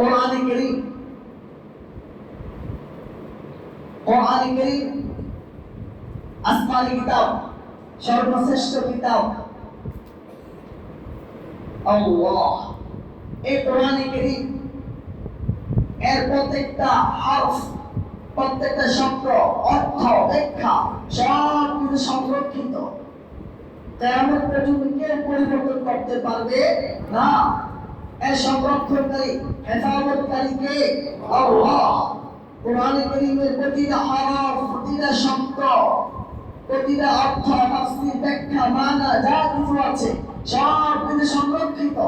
কোরআনে করিম কোরআনে করিম আসমানি কিতাব, সর্বশ্রেষ্ঠ কিতাব। আল্লাহ, এই কোরআনে করিম এর প্রত্যেকটা হরফ প্রত্যেকটা শব্দ অর্থ, ব্যাখ্যা, সব কিছু সংরক্ষিত। তেমন পর্যন্ত কেউ পরিবর্তন করতে পারবে না। এর সংরক্ষণকারী হেফাজতকারী কে আল্লাহ কোরআনে কারীমের প্রতিটা হরফ প্রতিটা শব্দ, প্রতিটা অর্থ, তাফসীর, ব্যাখ্যা, মানা, যা কিছু আছে, সব কিছু সংরক্ষিত।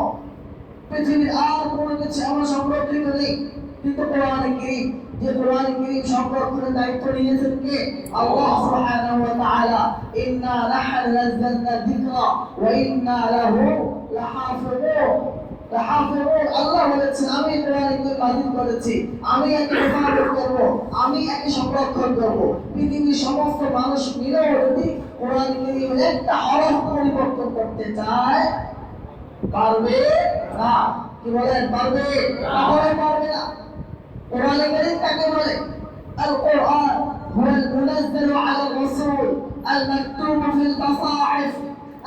পৃথিবীর আর কোনো কিছু এমন সংরক্ষিত নেই। কিন্তু কোরআনে কারীম, যে কোরআনে কারীম সংরক্ষণের দায়িত্ব নিয়েছেন কে? আল্লাহ সুবহানাহু ওয়া তাআলা। ইন্না নাহনু নাযালনা ওয়া ইন্না লাহু লাহাফিজুন। আল্লাহ বলেছেন আমি কোরআনে কারীম নাযিল করেছি আমি একে হেফাজত করব আমি একে সংরক্ষণ করব পৃথিবীর সমস্ত মানুষ মিলেও যদি কোরআনে কারীমের একটা হরফ পরিবর্তন করতে চায় পারবে না কি বলেন পারবে কখনোই পারবে না কোরআন কারীম কাকে বলে আল কোরআন هو المنزل على الرسول المكتوب في المصاحف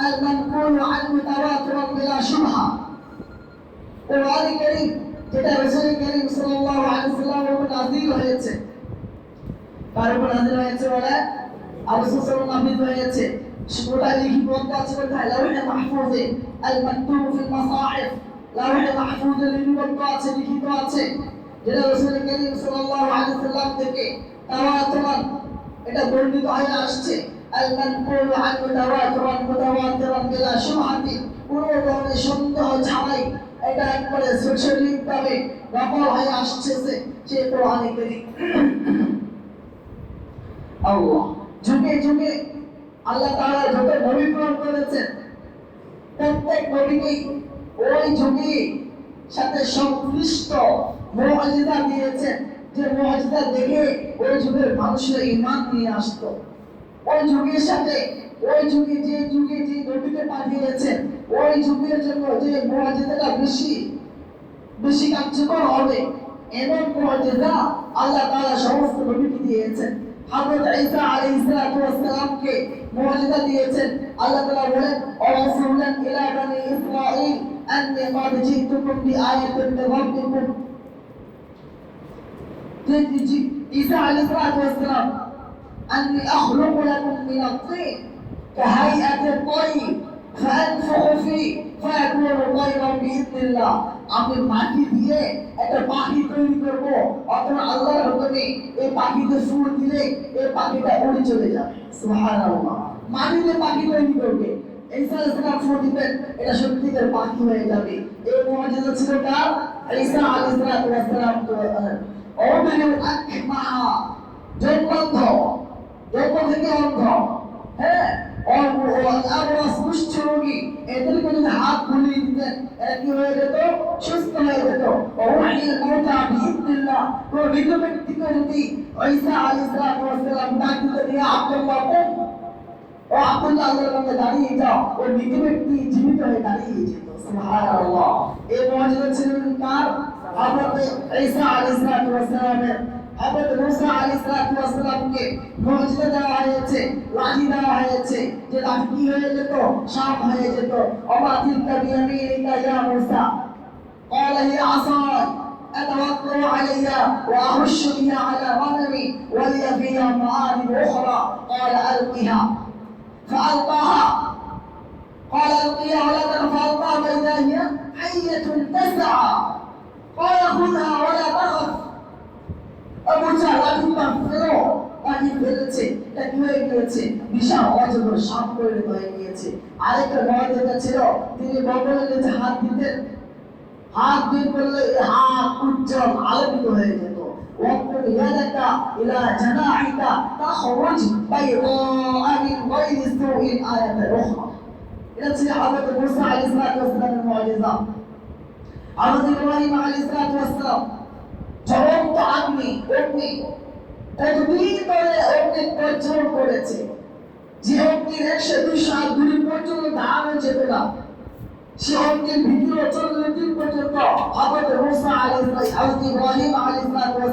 المنقول عنه تواترا بلا شبهه কোরআন কারীম যেটা রাসূল কারীম সাল্লাল্লাহু আলাইহি উপর নাযিল হয়েছে। উপর নাযিল হয়েছে বলে? নাযিল হয়েছে। আছে কোথায় লাউহে মাহফুজে আল মাকতুব ফিল মাসাহিফ লাউহে মাহফুজে আছে, লিখিত আছে। যেটা রাসূল কারীম সাল্লাল্লাহু আলাইহি থেকে এটা বর্ণিত হয়ে আসছে। আল মানকুল আনহু তাওয়াতুরান মুতাওয়াতিরান বিলা কোনো ধরনের সন্দেহ ছাড়াই এটা একবারে সঠিকভাবে নকল হয়ে আসছে সে কোরআনে কারীম। আল্লাহ, যুগে যুগে আল্লাহ তাআলা যত নবী প্রেরণ করেছেন, প্রত্যেক নবীকেই ওই যুগে সাথে সংশ্লিষ্ট মুআজিজা দিয়েছেন, যে মুআজিজা দেখে ওই যুগের মানুষের ঈমান নিয়ে আসতো। ওই যুগের সাথে ওই যুগে যে যুগে যে নবীকে পাঠিয়েছেন ওই যুগের জন্য যে মোয়াজেদাটা বেশি বেশি কার্যকর হবে, এমন মোয়াজেদা আল্লাহ তাআলা সমস্ত নবীকে দিয়েছেন। হযরত ঈসা আলাইহিস সালাতু ওয়াসসালামকে মোয়াজেদা দিয়েছেন। আল্লাহ তাআলা বলেন ওয়াসুলান ইলা বানি ইসরাঈল আন্নি ক্বাদ জিতুকুম বিআয়াতিন মিন রাব্বিকুম ঈসা আলাইহিস সালাতু ওয়াসসালাম আন্নি আখলুকু লাকুম মিন আত-তিন كهيئة الطير فأنفخ فيه فيكون طيرا بإذن الله আমি মাটি দিয়ে একটা পাখি তৈরি করব অথবা আল্লাহর হুকুমে এই পাখিতে সুর দিলে এই পাখিটা উড়ে চলে যাবে সুবহানাল্লাহ মাটিতে পাখি তৈরি করবে ঈসা আলাইহিস সালাম সুর দিবেন এটা সত্যিকার পাখি হয়ে যাবে এই মুআজিজা ছিল কার ঈসা আলাইহিস সালাম তো ওমেন আকমাহা জন্মন্ধ জন্ম থেকে অন্ধ হ্যাঁ আবরাস কুষ্ঠ রোগী এদেরকে যদি হাত বুলিয়ে দিতেন এরা কি হয়ে যেত সুস্থ হয়ে যেত। কোন মৃত ব্যক্তিকে যদি ঈসা আলাইহিস সালাম ডাক দিতে দিয়ে আব্দুল্লাহ ও আব্দুল্লাহ আল্লাহর কাছে দাঁড়িয়ে যাও ও মৃত ব্যক্তি জীবিত হয়ে দাঁড়িয়ে যেত সুবহানাল্লাহ এই সালামের হযরত মুসা আলাইহিস সালামকে মুজিজা দেওয়া হয়েছে লাঠি দেওয়া হয়েছে যে লাঠি কি হয়ে যেত সাপ হয়ে যেত অমা তিলকা বিয়ামিনিকা ইয়া মুসা قال هي عصاي أتوكل عليها وأهش بها على غنمي ولي فيها معارب أخرى قال ألقها فألقاها قال ألقيها ولا تخف فألقاها فإذا هي حية تسعى قال خذها ولا تخف অবুঝা লাঠি পা ফেলো পানি ফেলেছে এটা কি হয়ে গিয়েছে বিশাল অজগর সাপ পরিণত হয়ে গিয়েছে আরেকটা মহাদেবতা ছিল তিনি বগলের নিচে হাত দিতেন হাত দিয়ে করলে এই হাত উজ্জ্বল আলোকিত হয়ে যেত وَاقْبِضْ يَدَكَ إِلَى جَنَاحِكَ تَخْرُجْ بَيْضَاءَ مِنْ غَيْرِ سُوءٍ آيَةً أُخْرى এটা ছিল হযরত মুসা আলাইহিস সালামের মুআজিজা হযরত ইব্রাহিম আলাইহিস সালাম জ্বলন্ত আগ্নি অগ্নি। কতদিন ধরে অগ্নি প্রজ্বলন করেছে। যে অগ্নির একশো দুইশো হাত দূরে পর্যন্ত দাঁড়ানো যেত না সে অন্যের ভিডিও চল্লিশ দিন পর্যন্ত হযরত মুসা আলাইহিস হযরত ইব্রাহিম আলাইহিস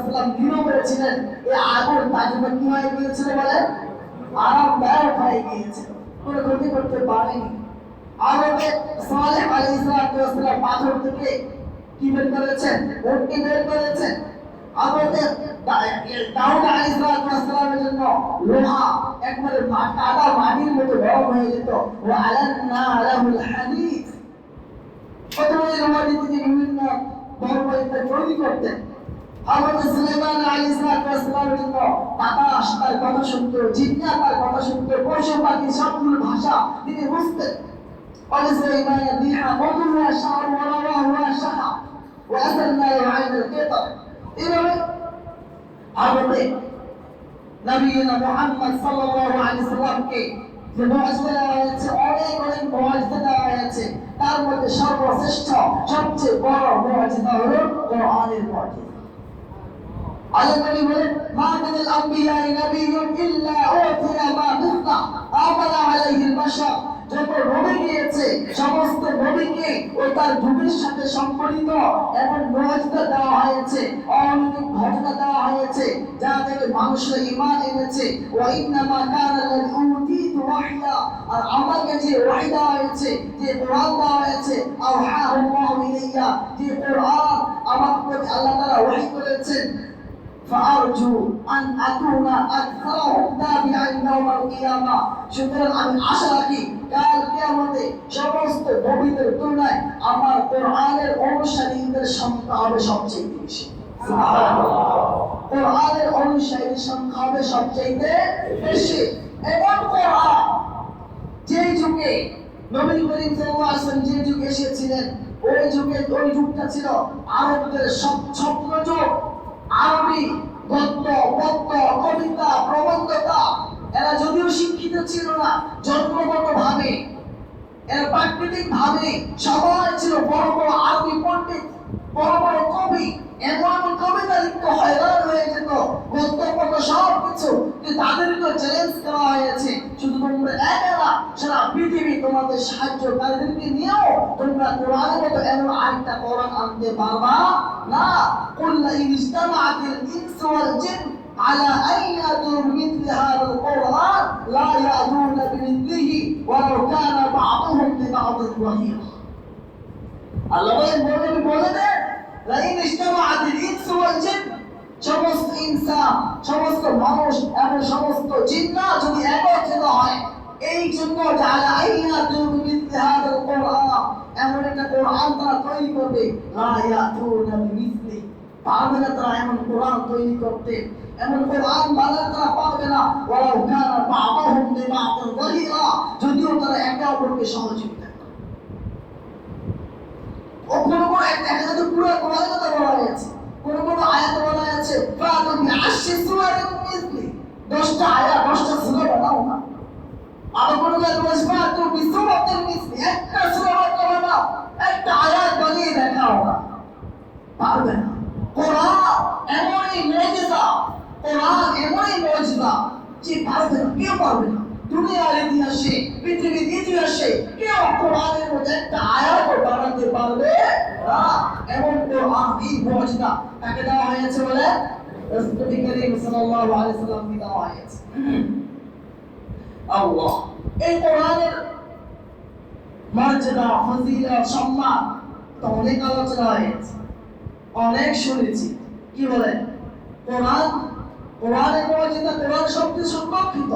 সালাম ভিডিও করেছিলেন। এই আগুন তাজমা কি হয়ে গিয়েছিল বলে আরামদায়ক হয়ে গিয়েছিল কোনো ক্ষতি করতে পারেনি। আরবে সালেহ আলাইহিস সালাম পাথর থেকে কি বের করেছেন বের করেছেন আমাদের জন্য লোহা, একবারে কাদা মাটির মতো গরম হয়ে যেত। তিনি বিভিন্ন তৈরি করতেন আমাদের সালামের জন্য কথা শুনতো তার কথা শুনতো পশু পাখি সবগুলো ভাষা তিনি বুঝতেন। ولسليمان الريح غدوها شهر ورواها شهر وأسلنا له عين القطر এভাবে আরবে নবীনা মুহাম্মদ সাল্লাল্লাহু আলাইহি সাল্লামকে যে মুআজিজা দেওয়া হয়েছে অনেক অনেক মুআজিজা দেওয়া হয়েছে তার মধ্যে সর্বশ্রেষ্ঠ সবচেয়ে বড় মুআজিজা হলো কোরআনের মুআজিজা আল্লাহ নবী বলেন মা মিনাল আম্বিয়া নবিয়্যুন ইল্লা উতিয়া মা মিসলা আমালা আলাইহিল বাশার যত নবী গিয়েছে, সমস্ত নবীকে ও তার যুগের সাথে সম্পর্কিত। এমন মুআজিজা দেওয়া হয়েছে অলৌকিক ঘটনা দেওয়া হয়েছে, যা থেকে মানুষের ঈমান এনেছে। ওয়া ইন্নামা কানা লাযী উতীতু ওয়াহয়া আর আমাকে যে ওহী দেওয়া হয়েছে, যে কোরআন দেওয়া হয়েছে আওহাহু আল্লাহু ইলাইয়া, যে কোরআন আমার প্রতি আল্লাহ তাআলা ওহী করেছেন فأرجو أن أكون أكثرهم تابعا يوم القيامة সুতরাং আমি আশা রাখি কাল কিয়ামতে সমস্ত নবীদের তুলনায় আমার কোরআনের অনুসারীদের সংখ্যা হবে সবচেয়ে বেশি কোরআনের অনুসারীর সংখ্যা হবে সবচেয়ে বেশি এবং কোরআন যে যুগে নবী করিম সাল্লাল্লাহু আলাইহি ওয়াসাল্লাম যে যুগে এসেছিলেন ওই যুগে ওই যুগটা ছিল আরবদের সব লিখিত ছিল না জন্মগত ভাবে এরা প্রাকৃতিক ভাবে সবাই ছিল বড় বড় আরবি পণ্ডিত, বড় বড় কবি এমন কবিতা লিখতে হয়রান হয়ে যেত গদ্যপদ সব কিছু তাদেরকে চ্যালেঞ্জ করা হয়েছে। শুধু তোমরা একা সারা পৃথিবী তোমাদের সাহায্যকারীদেরকে নিয়েও তোমরা কোরআনের মতো এমন আরেকটা কোরআন আনতে পারবা না। কোন ইস্তামাতিল ইনস ওয়াল জিন على أن يأتوا بمثل هذا القرآن لا يأتون بمثله ولو كان بعضهم لبعض ظهيرا আল্লাহ বলেন বলে বলে দেন লাইন ইজতামাআতিল ইনস ওয়াল জিন সমস্ত ইনসান সমস্ত মানুষ এবং সমস্ত জিন্না যদি একত্রিত হয় এই জন্য যারা আইনা তুমি হাদাল কোরআন এমন একটা কোরআন তারা তৈরি করবে লা ইয়াতুনা বিমিসলি একটা আয়াত 10টা আয়াত 10টা সূরা বানাও না। আবার কোন কোন বলেছে ফাতুম বিসূরাতিন একটা বানাও একটা আয়াত বানিয়ে দেখাও না। পারবে না। কোরআন এমনই মুজিজা কোরআন এমনই মুজিজা যে পারবে কেউ পারবে না। দুনিয়ার ইতিহাসে, পৃথিবীর ইতিহাসে কেউ কোরআনের মধ্যে একটা আয়াত বানাতে পারবে না। কোরআন, এই তাকে দেওয়া হয়েছে বলে? রাসূল করিম সাল্লাল্লাহু আলাইহি সাল্লামকে দেওয়া হয়েছে। আল্লাহ, এই কোরআনের মর্যাদা, ফজিলত, সম্মান, তো অনেক আলোচনা হয়েছে। অনেক শুনেছি। কি বলেন কোরআন কোরআনের মর্যাদা কোরআন শব্দ সংরক্ষিত।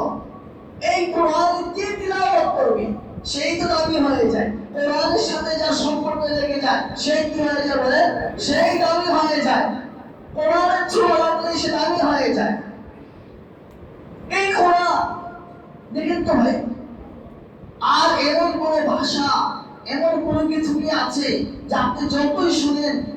এই কোরআন যে তিলাওয়াত করবে? সেই তো দামি হয়ে যায়। কোরআনের সাথে যার সম্পর্ক লেগে যায়, সেই কি হয়ে যায় বলে? সেই দামি হয়ে যায়। কোরআনের ছোঁয়া সে দামি হয়ে যায়। এই কোরআন, দেখেন তো ভাই, আর এমন কোন ভাষা, এমন কোন কিছু কি আছে যা আপনি যতই শুনেন যে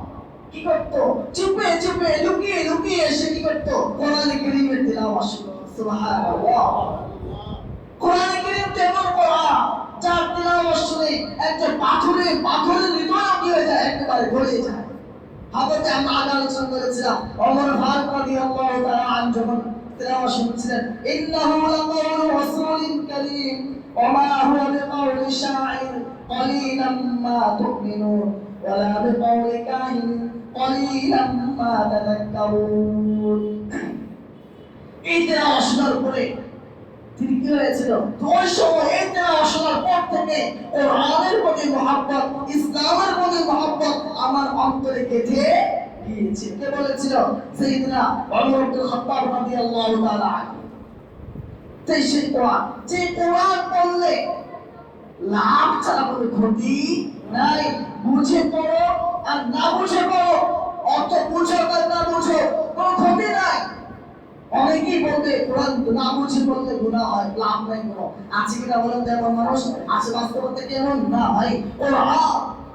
কি করতো চুপে চুপে লুকিয়ে লুকিয়ে এসে কি করতো কোরআন কারীমের তেলাওয়াত শুনতো সুবহানাল্লাহ কোরআন কারীম তেমন কোরআন যার তেলাওয়াত শুনে একটা পাথরে পাথরের হৃদয় কি হয়ে যায় একেবারে গলে যায় হাবতে আমরা আগে আলোচনা করেছিলাম ওমর ফারুক রাদিয়াল্লাহু তাআলা আন যখন তেলাওয়াত শুনছিলেন ইন্নাহু লাকাউলু রাসূলিন কারীম ওমা হুয়া বিকাউলি শাইর قليلا ما تؤمنون ولا بقول كاهن قليلا ما تذكرون এই তেলাওয়াত শোনার পরে তিনি কি হয়েছিল তো ওই সময় এই তেলাওয়াত শোনার পর থেকে কোরআনের প্রতি মহাব্বত ইসলামের প্রতি মহাব্বত আমার অন্তরে গেঁথে গিয়েছে কে বলেছিল সাইয়েদনা ওমর ইবনে খাত্তাব রাদিয়াল্লাহু তাআলা আনহু তাই সেই কোরআন যে কোরআন পড়লে লাভ ছাড়া কোনো ক্ষতি নাই। বুঝে পড়ো আর না বুঝে পড়ো অর্থ বুঝো আর না বুঝো, কোনো ক্ষতি নাই। অনেকেই বলতে, কোরআন না বুঝে বলতে গুণা হয়, লাভ নাই কোনো। আছে কিনা বলেন যেমন মানুষ আছে, বাস্তবতা কেমন না ভাই, ওরা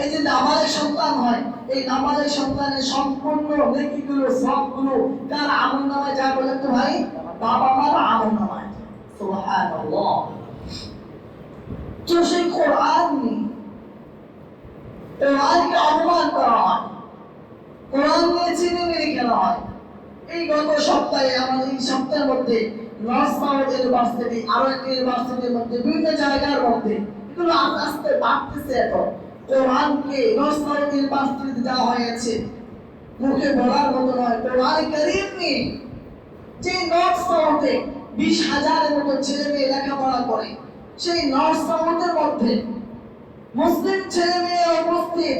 এই যে নামাজের সন্তান হয়, এই নামাজের সন্তানের সম্পূর্ণ নেকিগুলো, সবগুলো কার আমল নামায়? যা বলেন তো ভাই, বাবা মার আমল নামায়। তো সেই কোরআন, কোরআনকে অপমান করা হয়। কোরআন নিয়ে চিনে মেরে খেলা হয়। এই গত সপ্তাহে, আমাদের এই সপ্তাহের মধ্যে নর্থ সাউথ ইউনিভার্সিটি আরও একটা ইউনিভার্সিটির মধ্যে, বিভিন্ন জায়গার মধ্যে, এগুলো আস্তে আস্তে বাড়তেছে এখন। কোরআনকে নর্থ সাউথ দেওয়া হয়েছে। মুখে বলার মতো নয়, কোরআন করিম যে নর্থ বিশ হাজারের মতো ছেলে মেয়ে লেখাপড়া করে, সেই নর্থ মধ্যে মুসলিম ছেলে মেয়ে উপস্থিত,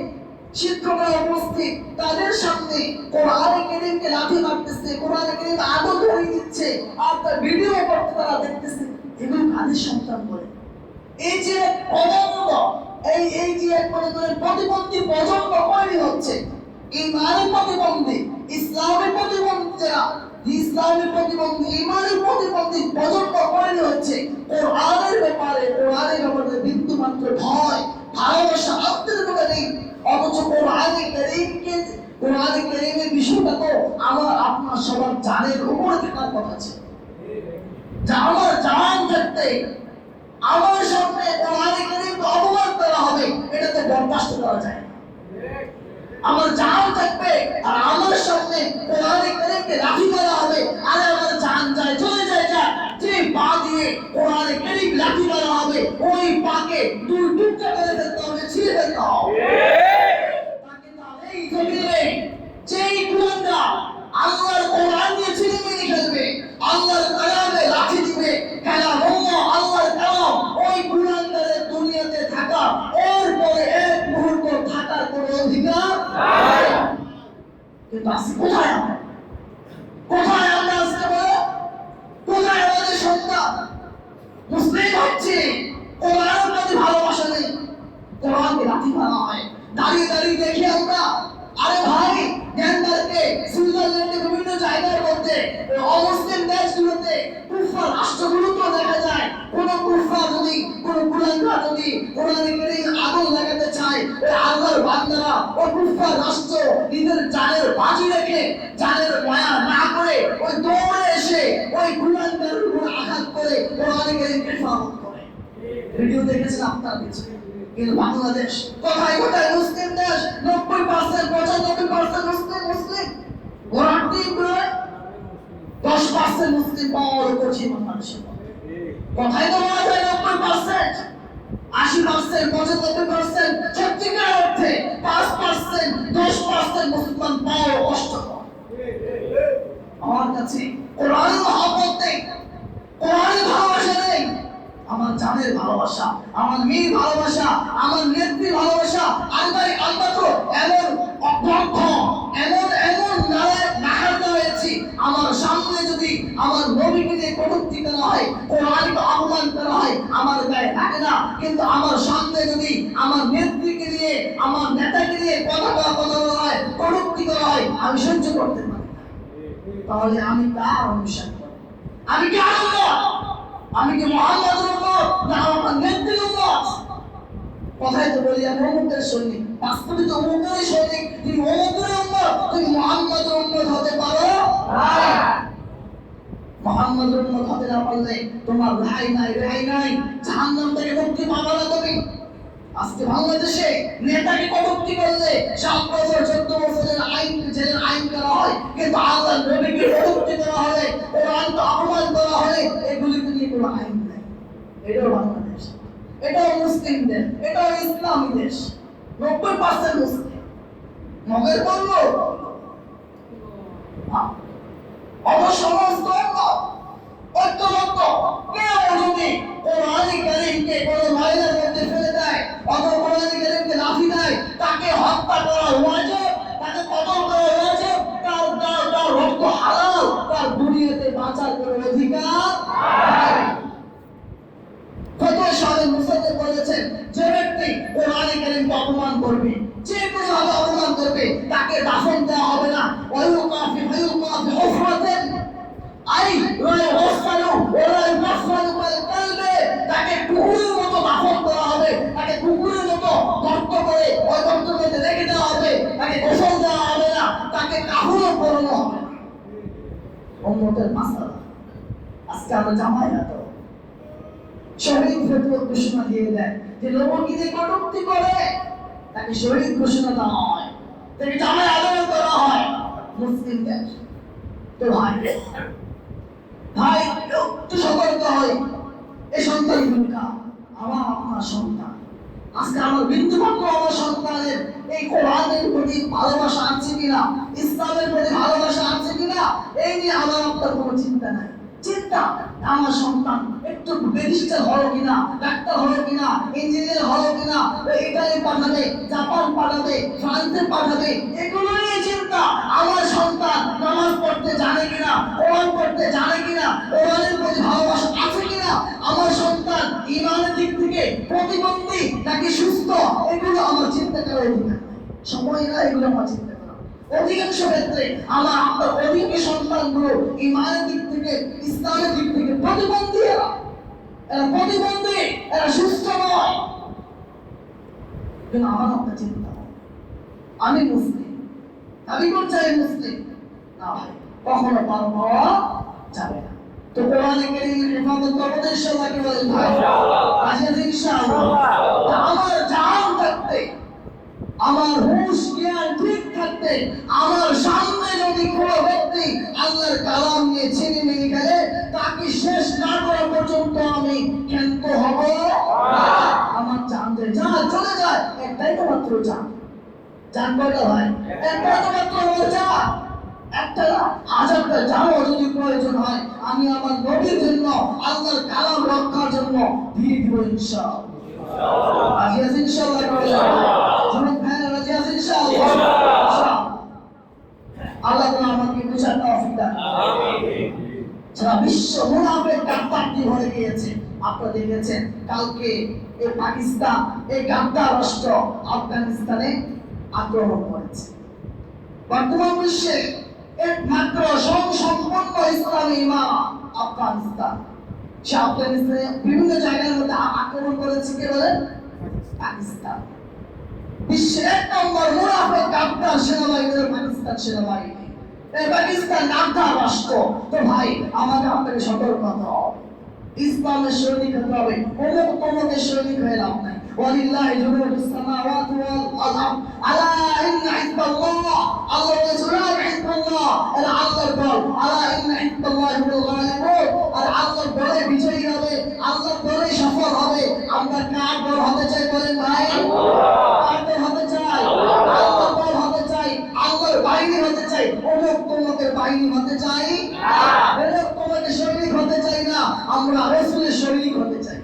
শিক্ষকরা উপস্থিত, তাদের সামনে কোরআনে কেরিমকে লাঠি মারতেছে, কোরআনে কেরিম আদৌ ধরে দিচ্ছে, আর তার ভিডিও করতে তারা দেখতেছে। এগুলো কাদের সন্তান বলে? এই যে প্রজন্ম এই এই যে এক মনে করেন প্রতিবন্ধী প্রজন্ম তৈরি হচ্ছে ইমানের প্রতিবন্ধী, ইসলামের প্রতিবন্ধী যারা, ইসলামের প্রতিবন্ধী ইমানের প্রতিবন্ধী প্রজন্ম তৈরি হচ্ছে কোরআনের ব্যাপারে কোরআনের ব্যাপারে বিন্দু মাত্র ভয় ভালোবাসা আপনাদের মধ্যে নেই অথচ কোরআনে কারীমকে কোরআনে কারীমের বিষয়টা তো আমার আপনার সবার জানের উপরে থাকার কথা আছে যা আমার জান থাকতে আমার সামনে কোরআনে কারীমকে অপমান করা হবে এটা তো বরদাস্ত করা যায়। আমার জান থাকবে আর আমার সামনে কোরআনে কারীমকে লাঠি মারা হবে। আরে আমার জান যায়, চলে যায়, যা। যে পা দিয়ে কোরআনে কারীম লাঠি মারা হবে, ওই পাকে দুই টুকরা করে ফেলতে হবে, ছিঁড়ে ফেলতে হবে তাকে তাহলে এই জমিনে যেই কুলাঙ্গা আল্লাহর কোরআন নিয়ে ছিঁড়ে মেরে খেলবে আল্লাহর কালামে লাঠি দিবে খেলা মোমো আল্লাহর কালাম ওই কুলাঙ্গারের দুনিয়াতে থাকা এর পরে এক মুহূর্ত থাকার কোনো অধিকার নাই কিন্তু আজকে কোথায় আমরা কোথায় আমরা আজকে বলো কোথায় আমাদের সন্তান মুসলিম হচ্ছে কোরআনের প্রতি ভালোবাসা নেই কোরআনকে লাঠি মারা হয় দাঁড়িয়ে দাঁড়িয়ে দেখি আমরা আরে ভাই ডেনমার্কে সুইজারল্যান্ডে বিভিন্ন জায়গার মধ্যে অমুসলিম দেশগুলোতে কুফার রাষ্ট্রগুলোতে দেখা যায় কোন কুফা যদি কোন কুলাঙ্গা যদি কোরআনে কারীম আগুন লাগাতে চায় ওই আল্লাহর বান্দারা ওই কুফার রাষ্ট্র নিজের জানের বাজি রেখে জানের মায়া না করে ওই দৌড়ে এসে ওই কুলাঙ্গার উপর আঘাত করে কোরআনে কারীমকে ফাহত করে। ভিডিও দেখেছেন আপনার পিছনে কিন্তু বাংলাদেশ কোথায় কোথায় মুসলিম দেশ? নব্বই পার্সেন্ট পঁচানব্বই পার্সেন্ট মুসলিম মুসলিম। ঘোরার টিম দশ পার্সেন্ট মুসলিম পাওয়া বড় কঠিন মানুষের কোথায় তো বলা যায় নব্বই পার্সেন্ট আশি পার্সেন্ট পঁচানব্বই পার্সেন্ট সত্যিকার অর্থে পাঁচ পার্সেন্ট দশ পার্সেন্ট মুসলমান পাওয়া কষ্টকর আমার কাছে কোরআন মহব্বত নেই। কোরআনের ভালোবাসা নেই। আমার জানের ভালোবাসা, আমার মেয়ের ভালোবাসা, আমার নেত্রীর ভালোবাসা আমরা তো এমন অগ্রহ এমন এমন নারায় আমার সামনে যদি আমার নবীকে কটূক্তি করা হয়, কোরআনকে অপমান করা হয়, আমার গায়ে থাকে না কিন্তু আমার সামনে যদি আমার নেত্রীকে দিয়ে আমার নেতাকে দিয়ে কথা বলা কথা বলা হয়, কটূক্তি করা হয়, আমি সহ্য করতে পারি তাহলে আমি কার অনুসরণ করব? আমি কার? আমি কি মোহাম্মদের উম্মত না আমার নেত্রীর উম্মত কথাই তো বলি আমি অমুকের সৈনিক। বাস্তবে তো অমুকেরই সৈনিক। তুমি অমুকের উম্মত তুমি মোহাম্মদের উম্মত হতে পারো? মোহাম্মদের উম্মত হতে না পারলে তোমার নাই নাই। জাহান্নাম থেকে মুক্তি পাবে না তুমি। আজকে বাংলাদেশে নেতাকে কটূক্তি করলে সাত বছর চোদ্দ বছরের আইন জেলের আইন করা হয়। কিন্তু আল্লাহ নবীকে কটূক্তি করা হলে কোরআনকে অপমান করা হলে এগুলিকে নিয়ে কোনো আইন নেই। এটাও বাংলাদেশ। এটাও মুসলিম দেশ এটাও ইসলামী দেশ। নব্বই পার্সেন্ট মুসলিম। মগের বলল অবসমস্ত কোন মধ্যে দেয় তাকে হত্যা করা তাকে কতল করা ওয়াজিব তার তার তার রক্ত হালাল তার দুনিয়াতে বাঁচার কোনো অধিকার নাই ফতোয়া সাহেব মুসাদ্দেক বলেছেন যে ব্যক্তি কোরআনে কারীমকে অপমান করবে যে কোনো ভাবে অপমান করবে তাকে দাফন দেওয়া হবে না। ওয়ায়ু কাফি ওয়ায়ু কাফি হুফরাতেন আই, রায় ওয়াসালু ওয়া নাফসালু বিল কলবে। তাকে কুকুরের মতো দাফন করা হবে। তাকে কুকুরের মতো গর্ত করে ওই গর্তের মধ্যে রেখে দেওয়া হবে। তাকে গোসল দেওয়া হবে না। তাকে কাহুরও করানো হবে না। উম্মতের মাসালা। আজকে আমরা জামাই না তো শহীদ ফেতুয়া ঘোষণা দিয়ে দেয় যে লোককে যে কটূক্তি করে। তাকে শহীদ ঘোষণা দেওয়া করা হয় তো ভাই ভাই, একটু সতর্ক হয় এই সন্তান ভূমিকা আমার আপনার সন্তান। আজকে আমার বিন্দু মাত্র আমার সন্তানের এই কোরআনের প্রতি ভালোবাসা আছে কিনা, ইসলামের প্রতি ভালোবাসা আছে কিনা, এই নিয়ে আমার আপনার কোনো চিন্তা নাই। চিন্তা আমার সন্তান একটু ব্যারিস্টার হলো কিনা, ডাক্তার হলো কিনা ইঞ্জিনিয়ার হলো কিনা ইটালি পাঠাবে, জাপান পাঠাবে, ফ্রান্সে পাঠাবে এগুলো নিয়ে চিন্তা। আমার সন্তান নামাজ পড়তে জানে কিনা, কোরআন পড়তে জানে কিনা, কোরআনের প্রতি ভালোবাসা আছে কিনা? আমার সন্তান ইমানের দিক থেকে প্রতিবন্ধী নাকি সুস্থ? এগুলো আমার চিন্তা করার অধিকার। সময় না এগুলো আমার চিন্তা করা অধিকাংশ ক্ষেত্রে আমার আপনার অধিক সন্তানগুলো ইমানের দিক থেকে ইসলামের দিক থেকে প্রতিবন্ধী এরা। এরা প্রতিবন্ধী এরা সুস্থ নয়। কিন্তু আমার আপনার চিন্তা। আমি মুসলিম। আমি আমি মুসলিম। না ভাই কখনো পার পাওয়া যাবে না। তো কোরআনে কারীমের হেফাজত করবেন ইনশাআল্লাহ কি বলেন ভাই? ইনশাআল্লাহ। আমার জান থাকতে আমার হুশ জ্ঞান ঠিক আমার সামনে যদি কোনো ব্যক্তি আল্লাহর কালাম নিয়ে ছিনি মিনি খেলে, তাকে শেষ না করা পর্যন্ত আমি ক্ষান্ত হব। আমার জান যা চলে যায়, একটাই তো মাত্র জান জান কয়টা হয় একটাই তো মাত্র আমার একটা হাজারটা জানও যদি প্রয়োজন হয়। আমি আমার নবীর জন্য, আল্লাহর কালাম রক্ষার জন্য দিয়ে দিব ইনশাআল্লাহ। রাজি আছেন ইনশাআল্লাহ? রাজি আছেন ইনশাআল্লাহ। আল্লাহ তাআলা আমাকে বুঝার তৌফিক দান করুন। সারা বিশ্ব মুনাফেক গাদ্দারটি ভরে গিয়েছে আপনারা দেখেছেন কালকে এই পাকিস্তান এই গাদ্দার রাষ্ট্র আফগানিস্তানে আক্রমণ করেছে। বর্তমান বিশ্বে একমাত্র সম্পূর্ণ ইসলামী ইমাম আফগানিস্তান। সে আফগানিস্তানে বিভিন্ন জায়গার মধ্যে আক্রমণ করেছে কে বলেন? পাকিস্তান। নম্বর গাদ্দার সেনাবাহিনী পাকিস্তান সেনাবাহিনী। এই পাকিস্তান গাদ্দার রাষ্ট্র। তো ভাই আমাকে আপনাকে সতর্ক হতে হবে? ইসলামের সৈনিক হতে হবে। অমুক তমুকের সৈনিক হয়ে লাভ নাই। ওয়ালিল্লাহি জুনুদুস সামাওয়াতি ওয়াল আরদ। আলা ইন্না হিজবাল্লাহ আল্লাহ লা হিজবাল্লাহ এরা আল্লাহর দল আলা ইন্না হিজবাল্লাহি হুল গালিবুন। আর আল্লাহর দলে বিজয়ী হবে। আল্লাহর দলে সফল হবে। আমরা কার দল হতে চাই বলেন ভাই? কার দল হতে চাই? আল্লাহর দল হতে চাই বাহিনী হতে চাই, অমুক তমুকের বাহিনী হতে চাই অমুক তমুকের সৈনিক হতে চাই না, আমরা রাসূলের সৈনিক হতে চাই।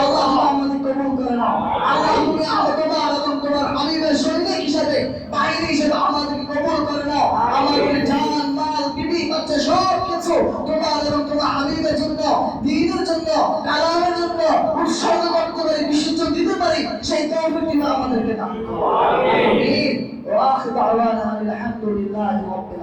আল্লাহ আমাদের কবুল করে আল্লাহ তোমার এবং তোমার হাবিবের সৈনিক হিসাবে বাহিনী হিসাবে আমাদেরকে কবুল করে নাও আমাদের জান মাল বিবি বাচ্চা সব কিছু তোমার এবং কোনো আমিরের জন্য। দিনের জন্য কালামের জন্য উৎসর্গ করতে পারি বিসর্জন দিতে পারি সেই তৌফিক তুমি আমাদেরকে করুন আমিন। ওয়া আখিরু দাওয়ানা আলহামদুলিল্লাহি রাব্বিল